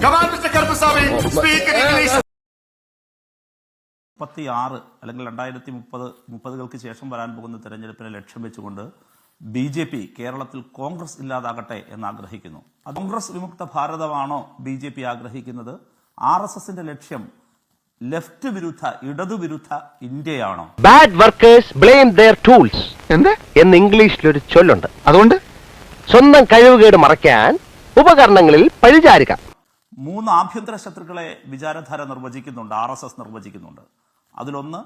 Come on, Mr. Karpasamy, speak in English. മുപ്പത്തി ആറ് അല്ലെങ്കിൽ രണ്ടായിരത്തി മുപ്പത് മുപ്പതുകൾക്ക് ശേഷം വരാൻ പോകുന്ന തെരഞ്ഞെടുപ്പിനെ ലക്ഷ്യം വെച്ചുകൊണ്ട് ബി ജെ പി കേരളത്തിൽ കോൺഗ്രസ് ഇല്ലാതാകട്ടെ എന്ന് ആഗ്രഹിക്കുന്നു കോൺഗ്രസ് വിമുക്ത ഭാരതമാണോ ബി ജെ പി ആഗ്രഹിക്കുന്നത്? ആർ എസ് എസിന്റെ ലക്ഷ്യം ലെഫ്റ്റ് വിരുദ്ധ ഇടതുവിരുദ്ധ ഇന്ത്യയാണോ? Bad workers blame their tools എന്ത്? എന്ന് ഇംഗ്ലീഷിൽ ഒരു ചൊല്ലുണ്ട്. അതുകൊണ്ട്? സ്വന്തം കഴിവുകേട് മറയ്ക്കാൻ ഉപകരണങ്ങളിൽ പഴിചാരുക മൂന്ന് ആഭ്യന്തര ശത്രുക്കളെ വിചാരധാര നിർവചിക്കുന്നുണ്ട് ആർ എസ് എസ് നിർവചിക്കുന്നുണ്ട്. അതിലൊന്ന്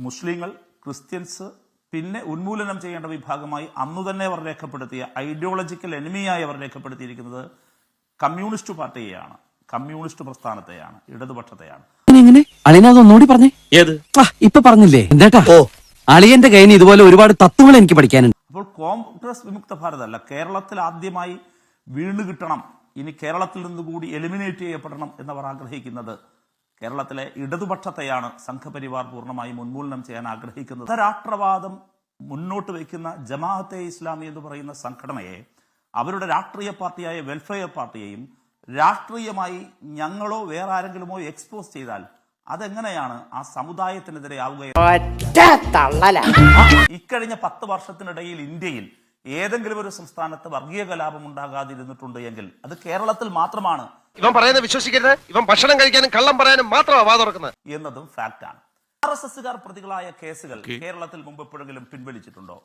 മുസ്ലിങ്ങൾ ക്രിസ്ത്യൻസ് പിന്നെ ഉന്മൂലനം ചെയ്യേണ്ട വിഭാഗമായി അന്നു തന്നെ അവർ രേഖപ്പെടുത്തിയ ഐഡിയോളജിക്കൽ എനിമിയായി അവർ രേഖപ്പെടുത്തിയിരിക്കുന്നത് കമ്മ്യൂണിസ്റ്റ് പാർട്ടിയെയാണ്. കമ്മ്യൂണിസ്റ്റ് പ്രസ്ഥാനത്തെയാണ് ഇടതുപക്ഷത്തെയാണ്. എങ്ങനെ അളിയനെ അതൊന്നുകൂടി പറഞ്ഞേ. ഏത്? ആ, ഇപ്പൊ പറഞ്ഞില്ലേ? ഓ. അളിയന്റെ കയ്യിൽ ഇതുപോലെ ഒരുപാട് തത്വങ്ങൾ എനിക്ക് പഠിക്കാനുണ്ട്. അപ്പോൾ കോൺഗ്രസ് വിമുക്ത ഭാരതമല്ല കേരളത്തിൽ ആദ്യമായി വീണ് കിട്ടണം ഇനി കേരളത്തിൽ നിന്ന് കൂടി എലിമിനേറ്റ് ചെയ്യപ്പെടണം എന്നവർ ആഗ്രഹിക്കുന്നത്. കേരളത്തിലെ ഇടതുപക്ഷത്തെയാണ് സംഘപരിവാർ പൂർണമായും ഉന്മൂലനം ചെയ്യാൻ ആഗ്രഹിക്കുന്നത്. രാഷ്ട്രവാദം മുന്നോട്ട് വയ്ക്കുന്ന ജമാഅത്തെ ഇസ്ലാമി എന്ന് പറയുന്ന സംഘടനയെ അവരുടെ രാഷ്ട്രീയ പാർട്ടിയായ വെൽഫെയർ പാർട്ടിയെയും രാഷ്ട്രീയമായി ഞങ്ങളോ വേറെ ആരെങ്കിലുമോ എക്സ്പോസ് ചെയ്താൽ അതെങ്ങനെയാണ് ആ സമുദായത്തിനെതിരെ ആവുക ഇക്കഴിഞ്ഞ പത്ത് വർഷത്തിനിടയിൽ ഇന്ത്യയിൽ ഏതെങ്കിലും ഒരു സംസ്ഥാനത്ത് വർഗീയ കലാപം ഉണ്ടാകാതിരുന്നിട്ടുണ്ട് എങ്കിൽ അത് കേരളത്തിൽ മാത്രമാണ്. ഇവൻ പറയുന്നത് വിശ്വസിക്കരുത്. ഇവൻ ഭക്ഷണം കഴിക്കാനും കള്ളം പറയാനും മാത്രമാണ് വാ തുറക്കുന്നത്. ആണ് ഫാക്റ്റാണ് ആർ എസ് എസുകാർ പ്രതികളായ കേസുകൾ കേരളത്തിൽ മുമ്പ് എപ്പോഴെങ്കിലും പിൻവലിച്ചിട്ടുണ്ടോ?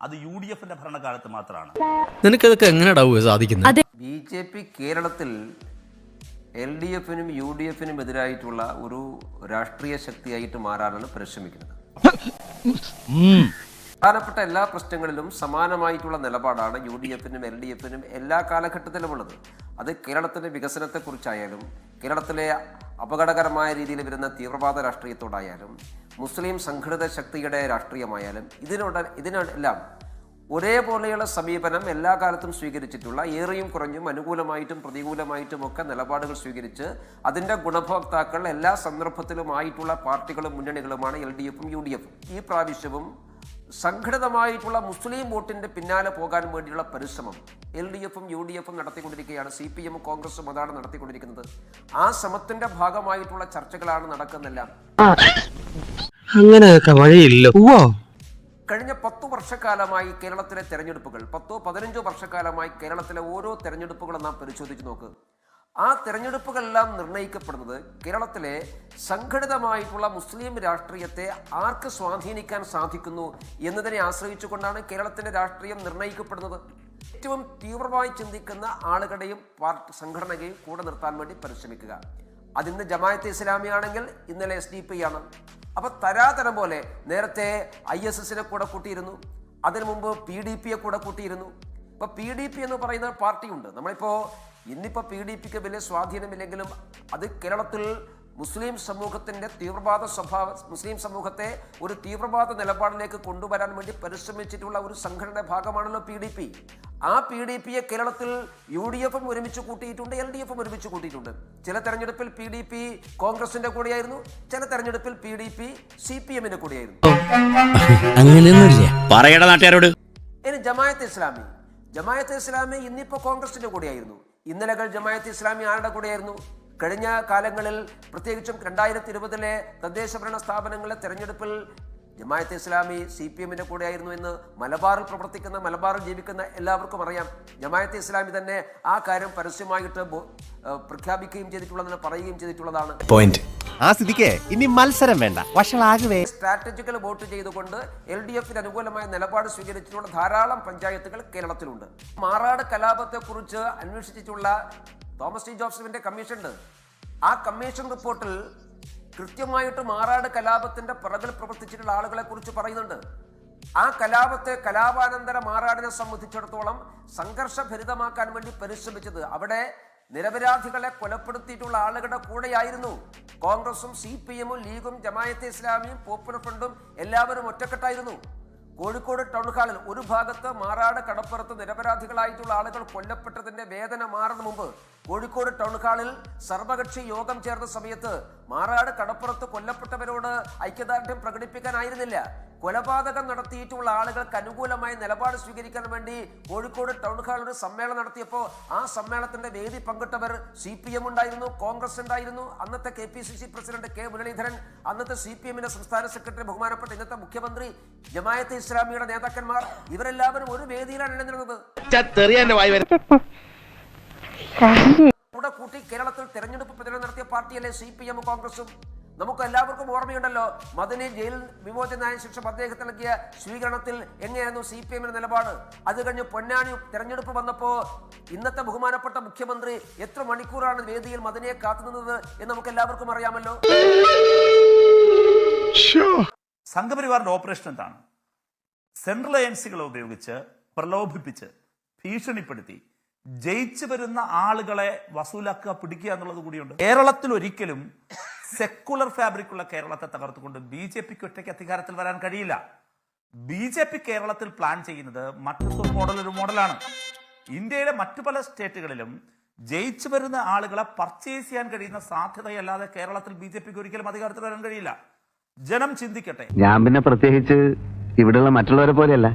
അത് യു ഡി എഫിന്റെ ഭരണകാലത്ത് മാത്രമാണ് നിനക്കതൊക്കെ എങ്ങനെ സാധിക്കുന്നത് ബി ജെ പി കേരളത്തിൽ എൽ ഡി എഫിനും യു ഡി എഫിനും എതിരായിട്ടുള്ള ഒരു രാഷ്ട്രീയ ശക്തിയായിട്ട് മാറാനാണ് പരിശ്രമിക്കുന്നത്. പ്രധാനപ്പെട്ട എല്ലാ പ്രശ്നങ്ങളിലും സമാനമായിട്ടുള്ള നിലപാടാണ് യു ഡി എഫിനും എൽ ഡി എഫിനും എല്ലാ കാലഘട്ടത്തിലും ഉള്ളത് അത് കേരളത്തിന്റെ വികസനത്തെക്കുറിച്ചായാലും കേരളത്തിലെ അപകടകരമായ രീതിയിൽ വരുന്ന തീവ്രവാദ രാഷ്ട്രീയത്തോടായാലും മുസ്ലിം സംഘടിത ശക്തിയുടെ രാഷ്ട്രീയമായാലും ഇതിനോട് ഇതിനെല്ലാം ഒരേപോലെയുള്ള സമീപനം എല്ലാ കാലത്തും സ്വീകരിച്ചിട്ടുള്ള ഏറെയും കുറഞ്ഞും അനുകൂലമായിട്ടും പ്രതികൂലമായിട്ടും ഒക്കെ നിലപാടുകൾ സ്വീകരിച്ച് അതിന്റെ ഗുണഭോക്താക്കൾ എല്ലാ സന്ദർഭത്തിലുമായിട്ടുള്ള പാർട്ടികളും മുന്നണികളുമാണ് എൽ ഡി എഫും യു ഡി എഫും ഈ പ്രാവശ്യവും സംഘടിതമായിട്ടുള്ള മുസ്ലിം വോട്ടിന്റെ പിന്നാലെ പോകാൻ വേണ്ടിയുള്ള പരിശ്രമം എൽ ഡി എഫും യു ഡി എഫും നടത്തിക്കൊണ്ടിരിക്കുകയാണ്. സി പി എമ്മും കോൺഗ്രസും അതാണ് നടത്തിക്കൊണ്ടിരിക്കുന്നത്. ആ ശ്രമത്തിന്റെ ഭാഗമായിട്ടുള്ള ചർച്ചകളാണ് നടക്കുന്നെല്ലാം അങ്ങനെയൊക്കെ വഴിയില്ല. കഴിഞ്ഞ പത്തു വർഷക്കാലമായി കേരളത്തിലെ തെരഞ്ഞെടുപ്പുകൾ പത്തോ പതിനഞ്ചോ വർഷക്കാലമായി കേരളത്തിലെ ഓരോ തെരഞ്ഞെടുപ്പുകളും നാം പരിശോധിച്ചു നോക്ക്. ആ തിരഞ്ഞെടുപ്പുകളെല്ലാം നിർണയിക്കപ്പെടുന്നത് കേരളത്തിലെ സംഘടിതമായിട്ടുള്ള മുസ്ലിം രാഷ്ട്രീയത്തെ ആർക്ക് സ്വാധീനിക്കാൻ സാധിക്കുന്നു എന്നതിനെ ആശ്രയിച്ചുകൊണ്ടാണ് കേരളത്തിന്റെ രാഷ്ട്രീയം നിർണയിക്കപ്പെടുന്നത് ഏറ്റവും തീവ്രമായി ചിന്തിക്കുന്ന ആളുകളുടെയും പാർട്ടി സംഘടനയെയും കൂടെ നിർത്താൻ വേണ്ടി പരിശ്രമിക്കുക. അതിന്ന് ജമായത്ത് ഇസ്ലാമി ആണെങ്കിൽ ഇന്നലെ എസ് ഡി പി ആണ്. അപ്പൊ തരാതരം പോലെ നേരത്തെ ഐ എസ് എസിനെ കൂടെ കൂട്ടിയിരുന്നു. അതിനു മുമ്പ് പി ഡി പിയെ കൂടെ കൂട്ടിയിരുന്നു. ഇപ്പൊ പി ഡി പി എന്ന് പറയുന്ന പാർട്ടിയുണ്ട്. നമ്മളിപ്പോ ഇന്നിപ്പോ പി ഡി പിക്ക് വലിയ സ്വാധീനമില്ലെങ്കിലും അത് കേരളത്തിൽ മുസ്ലിം സമൂഹത്തിന്റെ തീവ്രവാദ സ്വഭാവ മുസ്ലിം സമൂഹത്തെ ഒരു തീവ്രവാദ നിലപാടിലേക്ക് കൊണ്ടുവരാൻ വേണ്ടി പരിശ്രമിച്ചിട്ടുള്ള ഒരു സംഘടന ഭാഗമാണല്ലോ പി ഡി പി ആ പി ഡി പിയെ കേരളത്തിൽ യു ഡി എഫും ഒരുമിച്ച് കൂട്ടിയിട്ടുണ്ട് എൽ ഡി എഫും ഒരുമിച്ച് കൂട്ടിയിട്ടുണ്ട്. ചില തെരഞ്ഞെടുപ്പിൽ പി ഡി പി കോൺഗ്രസിന്റെ കൂടെയായിരുന്നു ചില തെരഞ്ഞെടുപ്പിൽ P D P C P എമ്മിന്റെ കൂടെയായിരുന്നു. അങ്ങനെയൊന്നുമില്ല. പറയണ നാട്ടുകാരോട്. ഇനി ജമായത്ത് ഇസ്ലാമി. ജമായത്ത് ഇസ്ലാമി ഇന്നിപ്പോ കോൺഗ്രസിന്റെ കൂടെയായിരുന്നു. ഇന്നലകൾ ജമായത്ത് ഇസ്ലാമി ആരുടെ കൂടെയായിരുന്നു? കഴിഞ്ഞ കാലങ്ങളിൽ പ്രത്യേകിച്ചും രണ്ടായിരത്തി ഇരുപതിലെ തദ്ദേശ ഭരണ സ്ഥാപനങ്ങളിലെ തെരഞ്ഞെടുപ്പിൽ ജമായത്ത് ഇസ്ലാമി സി പി എമ്മിന്റെ കൂടെയായിരുന്നു എന്ന് മലബാറിൽ പ്രവർത്തിക്കുന്ന മലബാറിൽ ജീവിക്കുന്ന എല്ലാവർക്കും അറിയാം. ജമായത്ത് ഇസ്ലാമി തന്നെ ആ കാര്യം പരസ്യമായിട്ട് പ്രഖ്യാപിക്കുകയും ചെയ്തിട്ടുള്ളതെന്ന് പറയുകയും ചെയ്തിട്ടുള്ളതാണ്. പോയിന്റ് ആ സ്ഥിതിക്ക് ഇനി മത്സരം വേണ്ട. വഷളാകുവേ. സ്ട്രാറ്റജിക്കൽ വോട്ട് ചെയ്തുകൊണ്ട് എൽ ഡി എഫിന് അനുകൂലമായ നിലപാട് സ്വീകരിച്ചിട്ടുള്ള ധാരാളം പഞ്ചായത്തുകൾ കേരളത്തിലുണ്ട്. മാറാട് കലാപത്തെക്കുറിച്ച് അന്വേഷിച്ചിട്ടുള്ള തോമസ് ടി ജോസഫിന്റെ കമ്മീഷൻ ഉണ്ട് ആ കമ്മീഷൻ റിപ്പോർട്ടിൽ കൃത്യമായിട്ട് മാറാട് കലാപത്തിന്റെ പിറകിൽ പ്രവർത്തിച്ചിട്ടുള്ള ആളുകളെ കുറിച്ച് പറയുന്നുണ്ട്. ആ കലാപത്തെ കലാപാനന്തര മാറാടിനെ സംബന്ധിച്ചിടത്തോളം സംഘർഷഭരിതമാക്കാൻ വേണ്ടി പരിശ്രമിച്ചത് അവിടെ നിരപരാധികളെ കൊലപ്പെടുത്തിയിട്ടുള്ള ആളുകളുടെ കൂടെയായിരുന്നു. കോൺഗ്രസും സി പി എമ്മും ലീഗും ജമായത്തെ ഇസ്ലാമിയും പോപ്പുലർ ഫ്രണ്ടും എല്ലാവരും ഒറ്റക്കെട്ടായിരുന്നു. കോഴിക്കോട് ടൗൺ ഹാളിൽ ഒരു ഭാഗത്ത് മാറാട് കടപ്പുറത്ത് നിരപരാധികളായിട്ടുള്ള ആളുകൾ കൊല്ലപ്പെട്ടതിന്റെ വേദന മാറുന്ന മുമ്പ് കോഴിക്കോട് ടൗൺ ഹാളിൽ സർവകക്ഷി യോഗം ചേർന്ന സമയത്ത് മാറാട് കടപ്പുറത്ത് കൊല്ലപ്പെട്ടവരോട് ഐക്യദാർഢ്യം പ്രകടിപ്പിക്കാനായിരുന്നില്ല. കൊലപാതകം നടത്തിയിട്ടുള്ള ആളുകൾക്ക് അനുകൂലമായ നിലപാട് സ്വീകരിക്കാൻ വേണ്ടി കോഴിക്കോട് ടൗൺ ഹാളിൽ ഒരു സമ്മേളനം നടത്തിയപ്പോൾ ആ സമ്മേളനത്തിന്റെ വേദി പങ്കിട്ടവർ സി പി എം ഉണ്ടായിരുന്നു കോൺഗ്രസ് ഉണ്ടായിരുന്നു. അന്നത്തെ K P C C president K Muraleedharan അന്നത്തെ സി പി എമ്മിന്റെ സംസ്ഥാന സെക്രട്ടറി ബഹുമാനപ്പെട്ട ഇന്നത്തെ മുഖ്യമന്ത്രി ജമായത്ത് ഇസ്ലാമിയുടെ നേതാക്കന്മാർ ഇവരെല്ലാവരും ഒരു വേദിയിലാണ് ഇണഞ്ഞിരുന്നത് കൂടെ കൂട്ടി കേരളത്തിൽ തെരഞ്ഞെടുപ്പ് പ്രചരണം നടത്തിയ പാർട്ടിയല്ലേ സി പി എം കോൺഗ്രസും? നമുക്ക് എല്ലാവർക്കും ഓർമ്മയുണ്ടല്ലോ മദനി ജയിൽ വിമോചനായ ശിക്ഷ അദ്ദേഹത്തിന് നൽകിയ സ്വീകരണത്തിൽ എങ്ങനെയായിരുന്നു സി പി എമ്മിന്റെ നിലപാട്? അത് കഴിഞ്ഞ് പൊന്നാനി തെരഞ്ഞെടുപ്പ് വന്നപ്പോ ഇന്നത്തെ ബഹുമാനപ്പെട്ട മുഖ്യമന്ത്രി എത്ര മണിക്കൂറാണ് വേദിയിൽ മദനിയെ കാത്തുനിന്നത് എന്ന് നമുക്ക് എല്ലാവർക്കും അറിയാമല്ലോ സംഘപരിവാറിന്റെ ഓപ്പറേഷൻ എന്താണ്? സെൻട്രൽ ഏജൻസികളെ ഉപയോഗിച്ച് പ്രലോഭിപ്പിച്ച് ഭീഷണിപ്പെടുത്തി ജയിച്ചു വരുന്ന ആളുകളെ വസൂലാക്കുക പിടിക്കുക എന്നുള്ളത് കൂടിയുണ്ട്. കേരളത്തിൽ ഒരിക്കലും സെക്കുലർ ഫാബ്രിക് ഉള്ള കേരളത്തെ തകർത്തുകൊണ്ട് ബി ജെ പിക്ക് ഒറ്റയ്ക്ക് അധികാരത്തിൽ വരാൻ കഴിയില്ല. ബി ജെ പി കേരളത്തിൽ പ്ലാൻ ചെയ്യുന്നത് മറ്റൊരു മോഡൽ ഒരു മോഡലാണ് ഇന്ത്യയിലെ മറ്റു പല സ്റ്റേറ്റുകളിലും ജയിച്ചു വരുന്ന ആളുകളെ പർച്ചേസ് ചെയ്യാൻ കഴിയുന്ന സാധ്യതയല്ലാതെ കേരളത്തിൽ ബി ജെ പിക്ക് ഒരിക്കലും അധികാരത്തിൽ വരാൻ കഴിയില്ല. ജനം ചിന്തിക്കട്ടെ. ഞാൻ പിന്നെ പ്രത്യേകിച്ച് ഇവിടെയുള്ള മറ്റുള്ളവരെ പോലെയല്ല.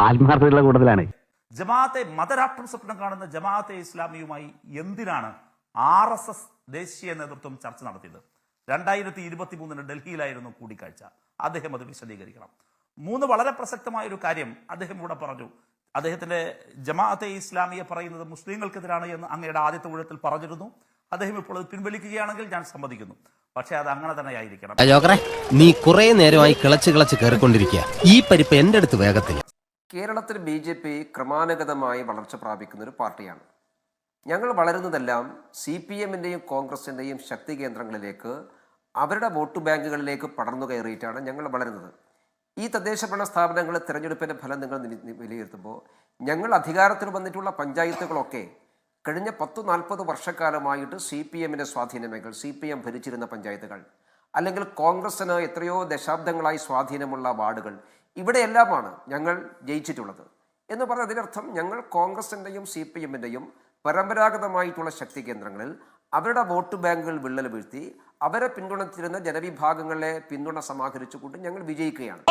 ആത്മാർത്ഥതയുള്ള കൂടുതലാണ്. ജമാഅത്തെ മതരാഷ്ട്രം സ്വപ്നം കാണുന്ന ജമാഅത്തെ ഇസ്ലാമിയുമായി എന്തിനാണ് ആർ എസ് എസ് ദേശീയ നേതൃത്വം ചർച്ച നടത്തിയത്? രണ്ടായിരത്തി ഇരുപത്തി മൂന്നിന് ഡൽഹിയിലായിരുന്നു കൂടിക്കാഴ്ച. അദ്ദേഹം അത് വിശദീകരിക്കണം. മൂന്ന് വളരെ പ്രസക്തമായ ഒരു കാര്യം അദ്ദേഹം ഇവിടെ പറഞ്ഞു. അദ്ദേഹത്തിന്റെ ജമാഅത്തെ ഇസ്ലാമിയെ പറയുന്നത് മുസ്ലിങ്ങൾക്കെതിരാണ് എന്ന് അങ്ങയുടെ ആദ്യത്തെ ഊഴത്തിൽ പറഞ്ഞിരുന്നു. അദ്ദേഹം ഇപ്പോൾ അത് പിൻവലിക്കുകയാണെങ്കിൽ ഞാൻ സമ്മതിക്കുന്നു. പക്ഷേ അത് അങ്ങനെ തന്നെ ആയിരിക്കണം. നീ കുറെ നേരമായി കിളച്ച് കിളച്ച് കയറിക്കൊണ്ടിരിക്കുക ഈ പരിപ്പ് എന്റെ അടുത്ത് വേഗത്തിൽ കേരളത്തിൽ ബി ജെ പി ക്രമാനുഗതമായി വളർച്ച പ്രാപിക്കുന്ന ഒരു പാർട്ടിയാണ്. ഞങ്ങൾ വളരുന്നതെല്ലാം സി പി എമ്മിന്റെയും കോൺഗ്രസിന്റെയും ശക്തി കേന്ദ്രങ്ങളിലേക്ക് അവരുടെ വോട്ട് ബാങ്കുകളിലേക്ക് പടർന്നു കയറിയിട്ടാണ് ഞങ്ങൾ വളരുന്നത്. ഈ തദ്ദേശ ഭരണ സ്ഥാപനങ്ങളെ തിരഞ്ഞെടുപ്പിന്റെ ഫലം നിങ്ങൾ വിലയിരുത്തുമ്പോൾ ഞങ്ങൾ അധികാരത്തിൽ വന്നിട്ടുള്ള പഞ്ചായത്തുകളൊക്കെ കഴിഞ്ഞ പത്തു നാൽപ്പത് വർഷക്കാലമായിട്ട് സി പി എമ്മിന്റെ സ്വാധീനമേഖൽ സി പി എം ഭരിച്ചിരുന്ന പഞ്ചായത്തുകൾ അല്ലെങ്കിൽ കോൺഗ്രസ്സിന് എത്രയോ ദശാബ്ദങ്ങളായി സ്വാധീനമുള്ള വാർഡുകൾ ഇവിടെയെല്ലാമാണ് ഞങ്ങൾ ജയിച്ചിട്ടുള്ളത്. എന്ന് പറഞ്ഞ അതിനർത്ഥം ഞങ്ങൾ കോൺഗ്രസിന്റെയും സി പി എമ്മിന്റെയും പരമ്പരാഗതമായിട്ടുള്ള ശക്തി കേന്ദ്രങ്ങളിൽ അവരുടെ വോട്ട് ബാങ്കുകൾ വിള്ളൽ വീഴ്ത്തി അവരെ പിന്തുണച്ചിരുന്ന ജനവിഭാഗങ്ങളെ പിന്തുണ സമാഹരിച്ചുകൊണ്ട് ഞങ്ങൾ വിജയിക്കുകയാണ്.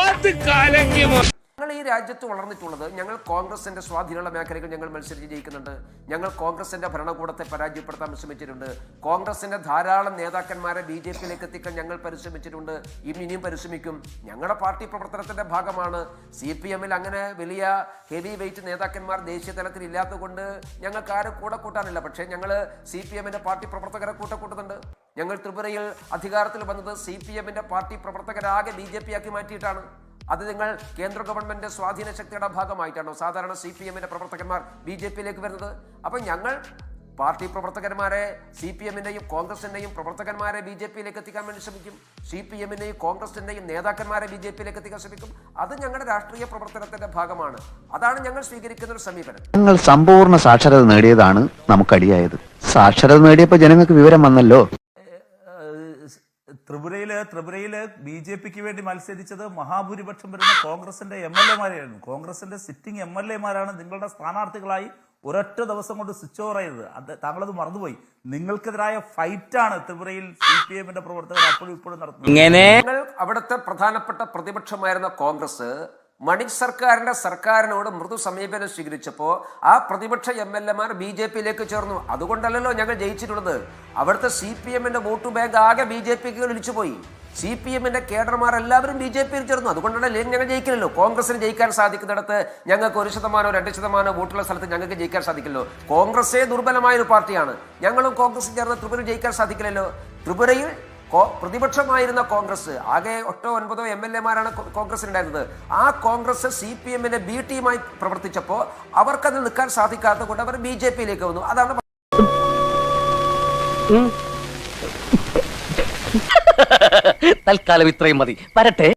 ഈ രാജ്യത്ത് വളർന്നിട്ടുള്ളത് ഞങ്ങൾ കോൺഗ്രസിന്റെ സ്വാധീനമുള്ള മേഖലകൾ ഞങ്ങൾ മത്സരിച്ച് ജയിക്കുന്നുണ്ട്. ഞങ്ങൾ കോൺഗ്രസിന്റെ ഭരണകൂടത്തെ പരാജയപ്പെടുത്താൻ ശ്രമിച്ചിട്ടുണ്ട് കോൺഗ്രസിന്റെ ധാരാളം നേതാക്കന്മാരെ ബി ജെ പിയിലേക്ക് എത്തിക്കാൻ ഞങ്ങൾ പരിശ്രമിച്ചിട്ടുണ്ട്. ഇനി ഇനിയും പരിശ്രമിക്കും. ഞങ്ങളുടെ പാർട്ടി പ്രവർത്തനത്തിന്റെ ഭാഗമാണ്. സി പി എമ്മിൽ അങ്ങനെ വലിയ ഹെവി വെയിറ്റ് നേതാക്കന്മാർ ദേശീയ തലത്തിൽ ഇല്ലാത്തതുകൊണ്ട് ഞങ്ങൾക്ക് ആരും കൂടെ കൂട്ടാനില്ല. പക്ഷേ ഞങ്ങൾ സി പി എമ്മിന്റെ പാർട്ടി പ്രവർത്തകരെ കൂടെ കൂട്ടുന്നുണ്ട് ഞങ്ങൾ ത്രിപുരയിൽ അധികാരത്തിൽ വന്നത് സി പി എമ്മിന്റെ പാർട്ടി പ്രവർത്തകരാകെ ബി ജെ പി ആക്കി മാറ്റിയിട്ടാണ്. അത് നിങ്ങൾ കേന്ദ്ര ഗവൺമെന്റ് സ്വാധീന ശക്തിയുടെ ഭാഗമായിട്ടാണോ സാധാരണ സി പി എമ്മിന്റെ പ്രവർത്തകന്മാർ ബി ജെ പിയിലേക്ക് വരുന്നത്? അപ്പം ഞങ്ങൾ പാർട്ടി പ്രവർത്തകന്മാരെ സി പി എമ്മിന്റെയും കോൺഗ്രസിന്റെയും പ്രവർത്തകന്മാരെ ബി ജെ പിയിലേക്ക് എത്തിക്കാൻ വേണ്ടി ശ്രമിക്കും. സി പി എമ്മിന്റെയും കോൺഗ്രസിന്റെയും നേതാക്കന്മാരെ ബി ജെ പിയിലേക്ക് എത്തിക്കാൻ ശ്രമിക്കും. അത് ഞങ്ങളുടെ രാഷ്ട്രീയ പ്രവർത്തനത്തിന്റെ ഭാഗമാണ്. അതാണ് ഞങ്ങൾ സ്വീകരിക്കുന്ന ഒരു സമീപനം. ഞങ്ങൾ സമ്പൂർണ സാക്ഷരത നേടിയതാണ് നമുക്കടിയായത്. സാക്ഷരത നേടിയപ്പോൾ ജനങ്ങൾക്ക് വിവരം വന്നല്ലോ. ത്രിപുരയിൽ ത്രിപുരയിൽ ബി ജെ പിക്ക് വേണ്ടി മത്സരിച്ചത് മഹാഭൂരിപക്ഷം വരുന്ന കോൺഗ്രസിന്റെ എം എൽ എമാരെയായിരുന്നു. കോൺഗ്രസിന്റെ സിറ്റിംഗ് എം എൽ എമാരാണ് നിങ്ങളുടെ സ്ഥാനാർത്ഥികളായി ഒരൊറ്റ ദിവസം കൊണ്ട് സ്വിച്ച് ഓവർ ചെയ്തത് അത് താങ്കളത് മറന്നുപോയി. നിങ്ങൾക്കെതിരായ ഫൈറ്റാണ് ത്രിപുരയിൽ സി പി എമ്മിന്റെ പ്രവർത്തകർ അപ്പോഴും ഇപ്പോഴും നടത്തുന്നത്. അവിടുത്തെ പ്രധാനപ്പെട്ട പ്രതിപക്ഷമായിരുന്ന കോൺഗ്രസ് മണിക് സർക്കാരിന്റെ സർക്കാരിനോട് മൃദു സമീപനം സ്വീകരിച്ചപ്പോൾ ആ പ്രതിപക്ഷ എം എൽ എമാർ ബി ജെ പിയിലേക്ക് ചേർന്നു. അതുകൊണ്ടല്ലല്ലോ ഞങ്ങൾ ജയിച്ചിട്ടുള്ളത്. അവിടുത്തെ സി പി എമ്മിന്റെ വോട്ട് ബാങ്ക് ആകെ ബി ജെ പിക്ക് ഒലിച്ചുപോയി. സി പി എമ്മിന്റെ കേഡർമാർ എല്ലാവരും ബി ജെ പിയിൽ ചേർന്നു. അതുകൊണ്ടാണ് ഞങ്ങൾ ജയിക്കില്ലല്ലോ കോൺഗ്രസിന് ജയിക്കാൻ സാധിക്കുന്നിടത്ത് ഞങ്ങൾക്ക് ഒരു ശതമാനോ രണ്ട് ശതമാനോ വോട്ടുള്ള സ്ഥലത്ത് ഞങ്ങൾക്ക് ജയിക്കാൻ സാധിക്കില്ലല്ലോ കോൺഗ്രസേ ദുർബലമായ ഒരു പാർട്ടിയാണ്. ഞങ്ങളും കോൺഗ്രസ് ചേർന്ന് ത്രിപുര ജയിക്കാൻ സാധിക്കില്ലല്ലോ. ത്രിപുരയിൽ പ്രതിപക്ഷമായിരുന്ന കോൺഗ്രസ്. ആകെ ഒട്ടോ ഒൻപതോ എം എൽ എമാരാണ് കോൺഗ്രസിനുണ്ടായിരുന്നത്. ആ കോൺഗ്രസ് സി പി എമ്മിന്റെ ബി ടീമായി പ്രവർത്തിച്ചപ്പോൾ അവർക്കത് നിൽക്കാൻ സാധിക്കാത്തത് കൊണ്ട് അവർ ബി ജെ പിയിലേക്ക് വന്നു. അതാണ് തൽക്കാലം ഇത്രയും മതി. വരട്ടെ.